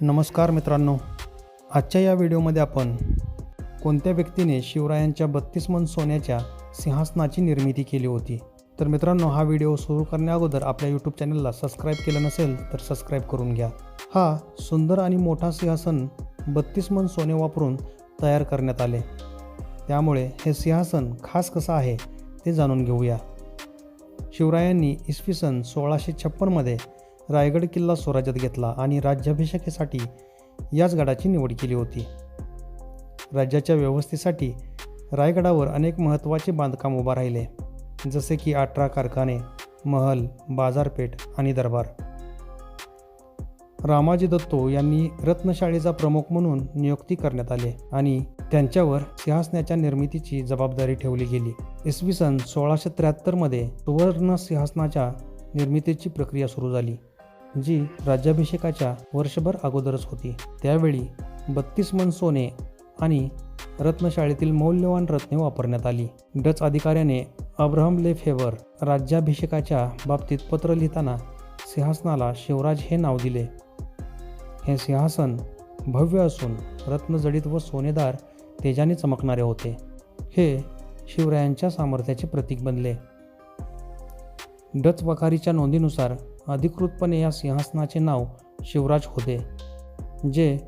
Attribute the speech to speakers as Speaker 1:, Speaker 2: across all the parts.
Speaker 1: नमस्कार मित्रांनो. आजच्या या व्हिडिओमध्ये आपण कोणत्या व्यक्तीने शिवरायांच्या बत्तीस मन सोन्याच्या सिंहासनाची निर्मिती केली होती? तर मित्रांनो हा व्हिडिओ सुरू करण्याअगोदर आपल्या यूट्यूब चॅनलला सबस्क्राईब केलं नसेल तर सबस्क्राईब करून घ्या. हा सुंदर आणि मोठा सिंहासन बत्तीस मन सोने वापरून तयार करण्यात आले. त्यामुळे हे सिंहासन खास कसं आहे ते जाणून घेऊया. शिवरायांनी इसवी सन सोळाशे छप्पनमध्ये रायगड किल्ला स्वराज्यात घेतला आणि राज्याभिषेकासाठी याच गडाची निवड केली होती. राज्याच्या व्यवस्थेसाठी रायगडावर अनेक महत्त्वाचे बांधकाम उभा राहिले जसे की अठरा कारखाने महल बाजारपेठ आणि दरबार. रामाजी दत्तो यांनी रत्नशाळेचा प्रमुख म्हणून नियुक्ती करण्यात आले आणि त्यांच्यावर सिंहासनाच्या निर्मितीची जबाबदारी ठेवली गेली. इसवी सन सोळाशे त्र्याहत्तरमध्ये सुवर्ण सिंहासनाच्या निर्मितीची प्रक्रिया सुरू झाली. जी राज्याभिषेकाच्या वर्षभर अगोदरच होती. त्यावेळी बत्तीस मन सोने आणि रत्नशाळेतील मौल्यवान रत्ने वापरण्यात आली. डच अधिकाऱ्याने अब्राहम लेफेवर राज्याभिषेकाच्या बाबतीत पत्र लिहिताना सिंहासनाला शिवराज हे नाव दिले. हे सिंहासन भव्य असून रत्नजडित व सोनेदार तेजाने चमकणारे होते. हे शिवरायांच्या सामर्थ्याचे प्रतीक बनले. डच वखारीच्या नोंदीनुसार अधिकृतपणे या सिंहासनाचे नाव शिवराज होते जे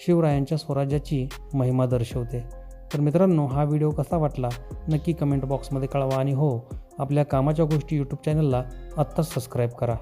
Speaker 1: शिवरायांच्या स्वराज्याची महिमा दर्शवते. तर मित्रांनो हा व्हिडिओ कसा वाटला? नक्की कमेंट बॉक्समध्ये कळवा. आणि हो आपल्या कामाच्या गोष्टी यूट्यूब चॅनलला आत्ताच सबस्क्राईब करा.